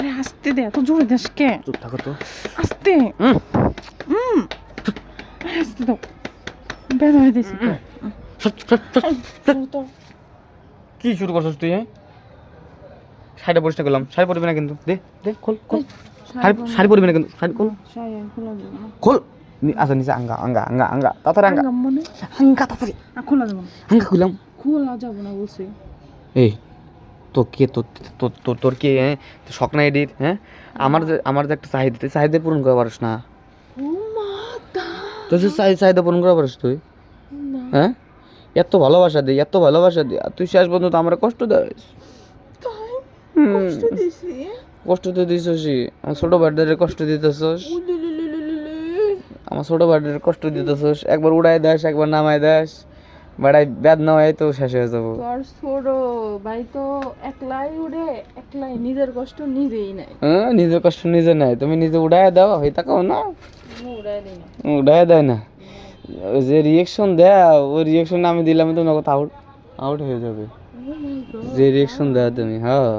আরে আস্তে দে এত জোরে দেশ কে চুপ থাকো তো আস্তে হুম। হুম আরে দাও বের হয়ে তো কি শুরু করছিস তুই শাড়িটা পরিষ্কার করলাম শাড়ি পরবি না কিন্তু দে দে খোল খোল শাড়ি পরবি না কিন্তু শাড়ি খোল খোলা আচ্ছা নিচে আঙ্গা আঙ্গা আঙ্গা আঙ্গা তাড়াতাড়ি আঙ্গা আঙ্গা তাড়াতাড়ি খোলা যাবে আঙ্গা খুললাম খোলা যাবে না বলছি এই তো কে তোর তোর কে হ্যাঁ? শখ না এডির হ্যাঁ? আমার যে আমার যে একটা চাহিদা তুই চাহিদা পূরণ করা পারিস না। তোর চাহিদা পূরণ করা পারিস তুই। হ্যাঁ? এত ভালোবাসা দিই এত ভালোবাসা দিই আর তুই শেষ পর্যন্ত আমার কষ্ট দিস। তাই? হুম, কষ্ট তো দিছস আমার ছোট বার্থডে কষ্ট দিতেছস। আমার ছোট বার্থডে কষ্ট দিতেছস। একবার উড়াই দাস একবার নামাই দাস। বাড়াই ব্যাদ নামাই তো শেষ হয়ে যাব। তোর ছোট ভাই তো একলাই উড়ে একলাই নিজের কষ্ট নিজেই নাই হ্যাঁ নিজের কষ্ট নিজে নাই তুমি নিজে উড়াই দাও হই তাকাও না। উড়াই দিই না। উড়াই দেয় না। ওই যে রিয়েকশন দেয় ওই রিয়েকশন আমি দিলাম তো নগদ আউট আউট হয়ে যাবে. যে রিয়েকশন দেয় তুমি হ্যাঁ।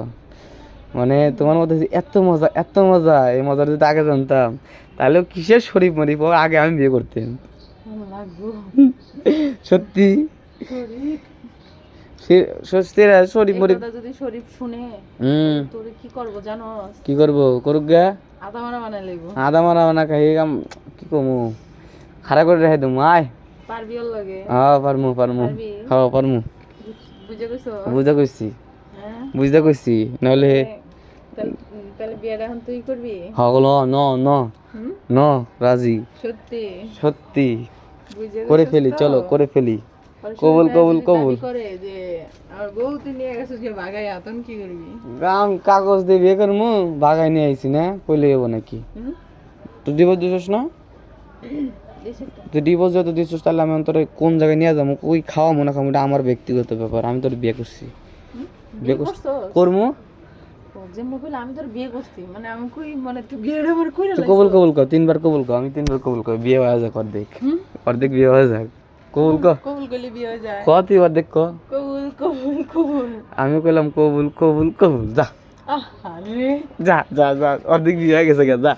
মানে তোমার মধ্যে এত মজা এত মজা এই মজার যদি আগে জানতাম তাহলে কিসের শরীফ মরিফ আগে আমি বিয়ে করতাম। সত্যি? শরীফ সত্যি শরীফ মরিফ। যদি শরীফ শুনে হুম। তোরে কি করব জানো? কি করব? করুক গা। আদা মারা বানাই লাগবো আদা মারা খাই কাম কি কমু? খারাপ করে রেখে দেবো আয়। পারবি ওর লাগে? হ্যাঁ পারমু পারমু। পারবি? হ্যাঁ পারমু। বুঝে গেছো? বুঝতে কইছি কইছি নাহলে তাহলে তাহলে বিয়েটা এখন তুই করবি? হগল ন ন। ন রাজি। সত্যি। করে ফেলি চলো করে ফেলি। কবুল, কবুল, কবুল। দাবি করে যে আর বউ তুই নিয়ে গেছিস যে বাগাই আতন কি করবি? গাম কাগজ দিয়ে বিয়ে করমু বাগাই নিয়ে আইছি না? কইলে হব নাকি? তুই ডিভোর্স দিছিস না? তুই ডিভোর্স যত দিছিস তাহলে আমি তোর কোন জায়গায় নিয়ে যাব? ওই খাওয়া মনে খাব এটা আমার ব্যক্তিগত ব্যাপার আমি তোর বিয়ে করছি? বিয়ে বিয়ে করছিস? করছস? করমু ও, যে মোবাইল আমি তোর বিয়ে করছি। মানে আমি কই মানে তুই বিয়েটা আমার কইরা তুই কবুল কবুল কর তিনবার কবুল কর আমি তিনবার কবুল কর বিয়ে হয়ে যাক অর্ধেক। অর্ধেক বিয়ে হয়ে যাক। কবুল কর। কবুল করলে বিয়ে হয়ে যায়। ক তুই অর্ধেক ক কবুল কবুল কবুল। আমি কইলাম কবুল কবুল কবুল যা। আরে যা যা যা অর্ধেক বিয়ে হয়ে গেছে যা।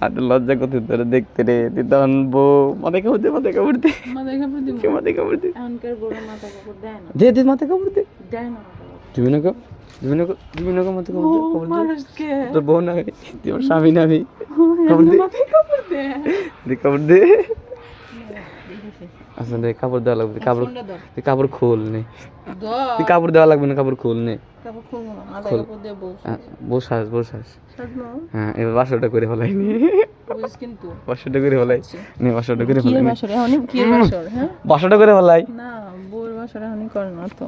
আর লজ্জা করতে তোরে দেখতে রে তুই তখন বউ। মাথায় কাপড় দে মাথায় কাপড় দে। মাথায় কাপড় কে মাথায় কাপড় দে? এখনকার বড় মাথা কাপড় দেয় না। দে দে মাথায় কাপড় দে। দেয় না। না না না দে তোর বউ না তোর স্বামী না আমি কাপড় দে। দে। আচ্ছা দে কাপড় দেওয়া লাগবে। কাপড় তুই কাপড় খোল নে। তুই কাপড় দেওয়া লাগবে না কাপড় খোল নে। খোল। বসাস বসাস হ্যাঁ এবার বাসরটা করে ফেলাই নি। বাসরটা করে ফেলাই। নে বাসরটা করে ফেলাই কি বাসর? হ্যাঁ? বাসরটা করে ফেলাই। না বউর বাসর এখনই করে না তো।